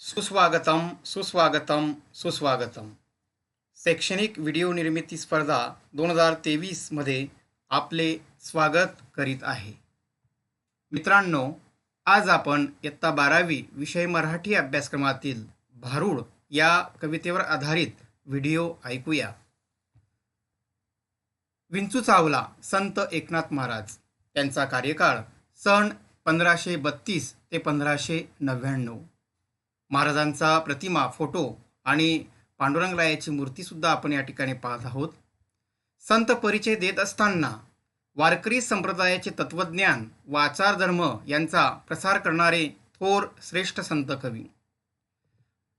सुस्वागतम सुस्वागतम सुस्वागतम. शैक्षणिक व्हिडिओ निर्मिती स्पर्धा दोन हजार तेवीसमध्ये आपले स्वागत करीत आहे. मित्रांनो आज आपण इयत्ता बारावी विषय मराठी अभ्यासक्रमातील भारूड या कवितेवर आधारित व्हिडिओ ऐकूया. विंचू चावला संत एकनाथ महाराज. त्यांचा कार्यकाळ सन पंधराशे बत्तीस ते पंधराशे नव्याण्णव. महाराजांचा प्रतिमा फोटो आणि पांडुरंगरायाची मूर्तीसुद्धा आपण या ठिकाणी पाहत आहोत. संत परिचय देत असताना वारकरी संप्रदायाचे तत्वज्ञान व आचारधर्म यांचा प्रसार करणारे थोर श्रेष्ठ संत कवी.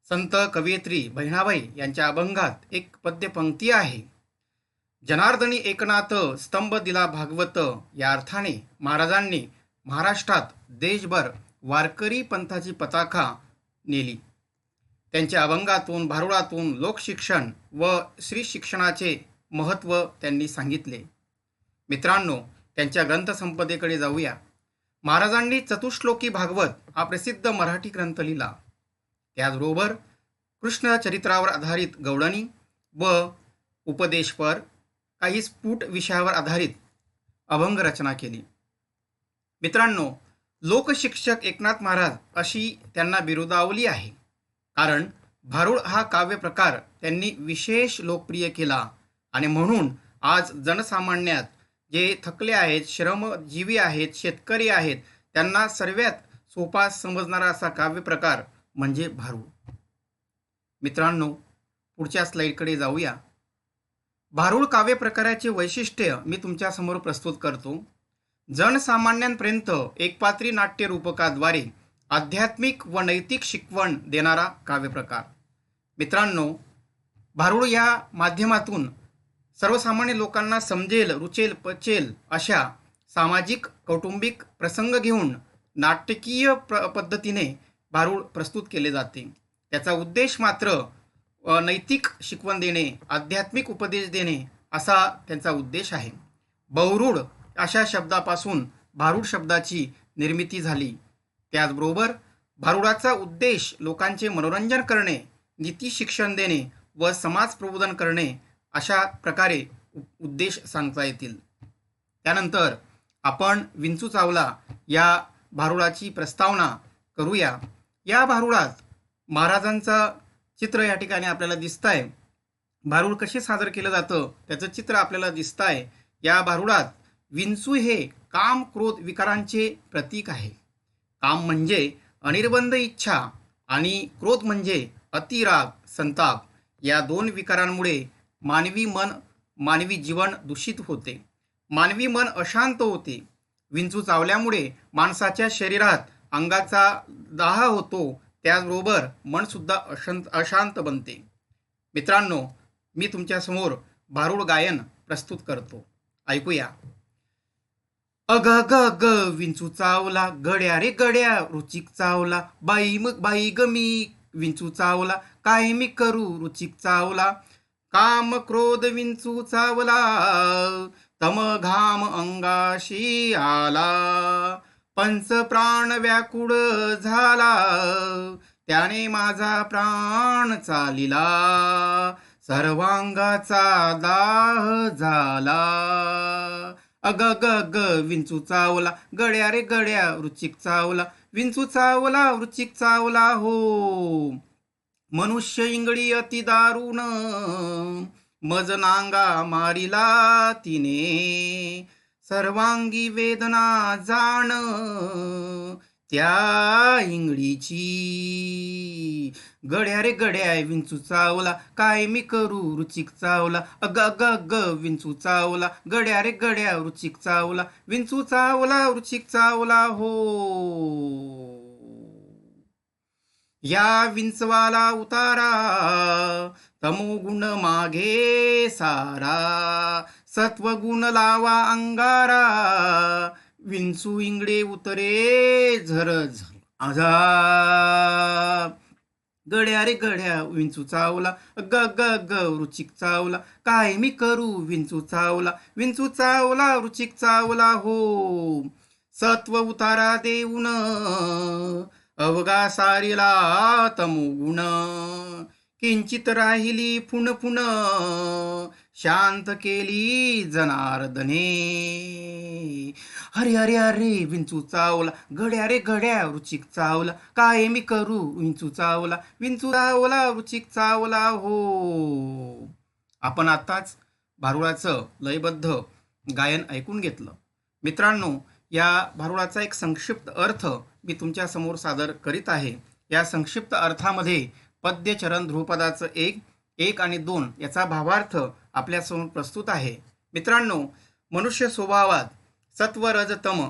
संत कवयित्री बहिणाबाई यांच्या अभंगात एक पद्यपंक्ती आहे. जनार्दनी एकनाथ स्तंभ दिला भागवत या अर्थाने महाराजांनी महाराष्ट्रात देशभर वारकरी पंथाची पताका नेली. त्यांच्या अभंगातून भारुडातून लोकशिक्षण व श्री शिक्षणाचे महत्त्व त्यांनी सांगितले. मित्रांनो त्यांच्या ग्रंथसंपदेकडे जाऊया. महाराजांनी चतुश्लोकी भागवत हा प्रसिद्ध मराठी ग्रंथ लिहिला. त्याचबरोबर कृष्ण चरित्रावर आधारित गवळणी व उपदेशपर काही स्फुट विषयावर आधारित अभंग रचना केली. मित्रांनो लोकशिक्षक एकनाथ महाराज अशी त्यांना बिरुदावली आहे. कारण भारूड हा काव्य प्रकार त्यांनी विशेष लोकप्रिय केला आणि म्हणून आज जनसामान्यात जे थकले आहेत श्रमजीवी आहेत शेतकरी आहेत त्यांना सर्वात सोपा समजणारा असा काव्य प्रकार म्हणजे भारूड. मित्रांनो पुढच्या स्लाईडकडे जाऊया. भारूड काव्य प्रकाराचे वैशिष्ट्य मी तुमच्यासमोर प्रस्तुत करतो. जनसामान्यांपर्यंत एकपात्री नाट्य रूपकाद्वारे आध्यात्मिक व नैतिक शिकवण देणारा काव्यप्रकार. मित्रांनो भारूड या माध्यमातून सर्वसामान्य लोकांना समजेल रुचेल पचेल अशा सामाजिक कौटुंबिक प्रसंग घेऊन नाटकीय प्र पद्धतीने भारूड प्रस्तुत केले जाते. त्याचा उद्देश मात्र नैतिक शिकवण देणे आध्यात्मिक उपदेश देणे असा त्यांचा उद्देश आहे. बहुरूढ अशा शब्दापासून भारूड शब्दाची निर्मिती झाली. त्याचबरोबर भारुडाचा उद्देश लोकांचे मनोरंजन करणे नीती शिक्षण देणे व समाज प्रबोधन करणे अशा प्रकारे उद्देश सांगता येतील. त्यानंतर आपण विंचू चावला या भारुडाची प्रस्तावना करूया. या भारुडात महाराजांचा चित्र या ठिकाणी आपल्याला दिसत आहे भारूड कसे सादर केलं जातं त्याचं चित्र आपल्याला दिसत आहे या भारुडात विंचू हे काम क्रोध विकारांचे प्रतीक आहे. काम म्हणजे अनिर्बंध इच्छा आणि क्रोध म्हणजे अतिराग संताप. या दोन विकारांमुळे मानवी मन मानवी जीवन दूषित होते. मानवी मन अशांत होते. विंचू चावल्यामुळे माणसाच्या शरीरात अंगाचा दाह होतो. त्याचबरोबर मनसुद्धा अशांत अशांत बनते. मित्रांनो मी तुमच्यासमोर भारूड गायन प्रस्तुत करतो. ऐकूया. अग ग ग विंचू चावला गड्या रे गड्या रुचिक चावला. बाई मग बाई ग मी विंचू चावला. काय मी करू रुचिक चावला. काम क्रोध विंचू चावला. तम घाम अंगाशी आला. पंच प्राण व्याकुळ झाला. त्याने माझा प्राण चालिला. सर्वांगाचा दाह झाला. अग ग ग विंचू चावला गड्या रे गड्या रुचिक चावला विंचू चावला रुचिक चावला हो. मनुष्य इंगळी अति दारुण मज नांगा मारिला तिने. सर्वांगी वेदना जाण त्या इंगडीची गड्या रे गड्या विंचू चावला. काय मी करू रुचिक चावला? अग अग अग विंचू चावला. गड्या रे गड्या रुचिक चावला. विंचू चावला रुचिक चावला हो. या विंचवाला उतारा. तमोगुण मागे सारा. सत्वगुण लावा अंगारा. विंचू इंगडे उतरे झर झर आजा. गड्या रे गड्या विंचू चावला. ग ग ग रुचिक चावला. काय मी करू विंचू चावला. विंचू चावला रुचिक चावला हो. सत्व उतारा देऊन अवगा सारीला तमुगुण किंचित राहिली फुन फुन शांत केली जनार्दने अरे अरे अरे विंचू चावला. घड्या रे घड्या रुचिक चावला. काय मी करू विंचू चावला. विंचू चावला रुचिक चावला हो. आपण आताच भारुळाचं लयबद्ध गायन ऐकून घेतलं. मित्रांनो या भारुळाचा एक संक्षिप्त अर्थ मी तुमच्यासमोर सादर करीत आहे. या संक्षिप्त अर्थामध्ये पद्यचरण ध्रुपदाचं एक एक आणि दोन याचा भावार्थ आपल्यासमोर प्रस्तुत आहे. मित्रांनो मनुष्य स्वभावात सत्व रज तम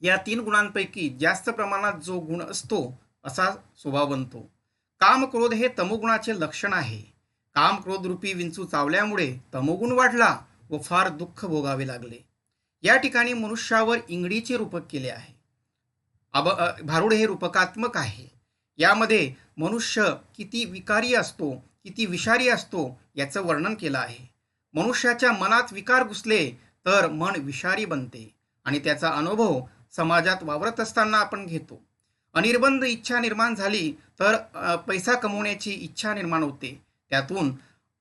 या तीन गुणांपैकी जास्त प्रमाणात जो गुण असतो असा स्वभाव बनतो. काम क्रोध हे तमोगुणाचे लक्षण आहे. काम क्रोध रूपी विंचू चावल्यामुळे तमोगुण वाढला व फार दुःख भोगावे लागले. या ठिकाणी मनुष्यावर इंगडीचे रूपक केले आहे. अब भारूड भारुड हे रूपकात्मक आहे. यामध्ये मनुष्य किती विकारी असतो किती विषारी असतो याचं वर्णन केलं आहे. मनुष्याच्या मनात विकार घुसले तर मन विषारी बनते आणि त्याचा अनुभव समाजात वावरत असताना आपण घेतो. अनिर्बंध इच्छा निर्माण झाली तर पैसा कमवण्याची इच्छा निर्माण होते. त्यातून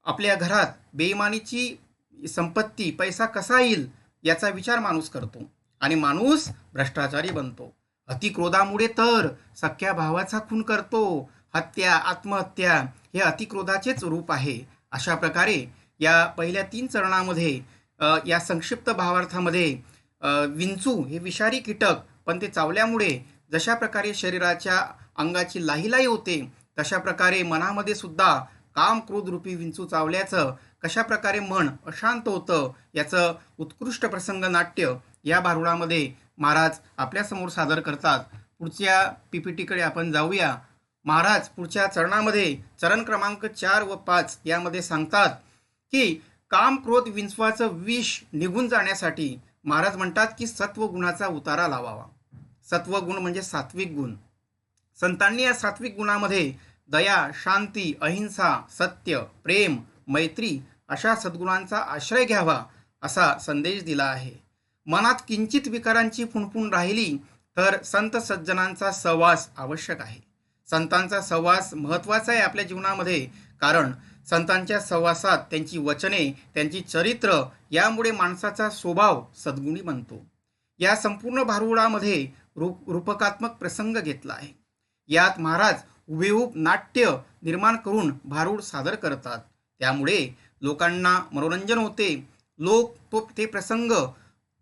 आपल्या घरात बेईमानीची संपत्ती पैसा कसा येईल याचा विचार माणूस करतो आणि माणूस भ्रष्टाचारी बनतो. अतिक्रोधामुळे तर सख्या भावाचा खून करतो हत्या आत्महत्या हे अतिक्रोधाचेच रूप आहे. अशा प्रकारे या पहिल्या तीन चरणामध्ये या संक्षिप्त भावार्थामध्ये विंचू हे विषारी कीटक पण ते चावल्यामुळे जशा प्रकारे शरीराच्या अंगाची लाहीलाई होते तशा प्रकारे मनामध्ये सुद्धा काम क्रोध रूपी विंचू चावल्याचं कशा प्रकारे मन अशांत होतं याचं उत्कृष्ट प्रसंग नाट्य या भारुडामध्ये महाराज आपल्यासमोर सादर करतात. पुढच्या पीपीटीकडे आपण जाऊया. महाराज पुढच्या चरणामध्ये चरण क्रमांक चार व पाच यामध्ये सांगतात की काम क्रोध विंचवाचं विष निघून जाण्यासाठी महाराज म्हणतात की सत्व गुणाचा उतारा लावावा. सत्व गुण म्हणजे सात्विक गुण. संतांनी या सात्विक गुणामध्ये दया शांती अहिंसा सत्य प्रेम मैत्री अशा सद्गुणांचा आश्रय घ्यावा असा संदेश दिला आहे. मनात किंचित विकारांची फुणफुण राहिली तर संत सज्जनांचा सहवास आवश्यक आहे. संतांचा सहवास महत्त्वाचा आहे आपल्या जीवनामध्ये. कारण संतांच्या सहवासात त्यांची वचने त्यांची चरित्र यामुळे माणसाचा स्वभाव सद्गुणी बनतो. या संपूर्ण भारुडामध्ये रूप रूपकात्मक प्रसंग घेतला आहे. यात महाराज हुबेहूब नाट्य निर्माण करून भारूड सादर करतात. त्यामुळे लोकांना मनोरंजन होते. लोक तो ते प्रसंग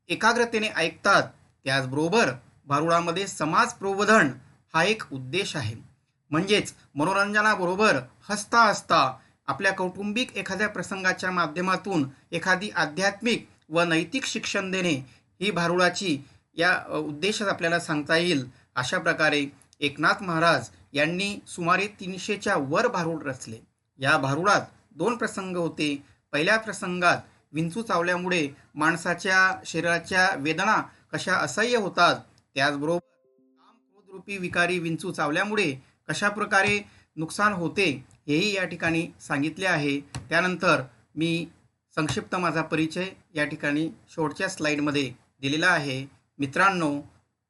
एकाग्रतेने ऐकतात. त्याचबरोबर भारुडामध्ये समाज प्रबोधन हा एक उद्देश आहे. म्हणजेच मनोरंजनाबरोबर हसता हसता आपल्या कौटुंबिक एखाद्या प्रसंगाच्या माध्यमातून एखादी आध्यात्मिक व नैतिक शिक्षण देणे ही भारुडाची या उद्देशात आपल्याला सांगता येईल. अशा प्रकारे एकनाथ महाराज यांनी सुमारे तीनशेच्या वर भारूड रचले. या भारुडात दोन प्रसंग होते. पहिल्या प्रसंगात विंचू चावल्यामुळे माणसाच्या शरीराच्या वेदना कशा असह्य होतात त्याचबरोबर काम क्रोधरूपी विकारी विंचू चावल्यामुळे कशा प्रकारे नुकसान होते हेही या ठिकाणी सांगितले आहे. त्यानंतर मी संक्षिप्त माझा परिचय या ठिकाणी शेवटच्या स्लाईडमध्ये दिलेला आहे. मित्रांनो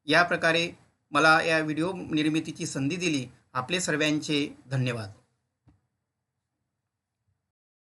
या प्रकारे मला या व्हिडिओ निर्मितीची संधी दिली. आपले सर्वांचे धन्यवाद.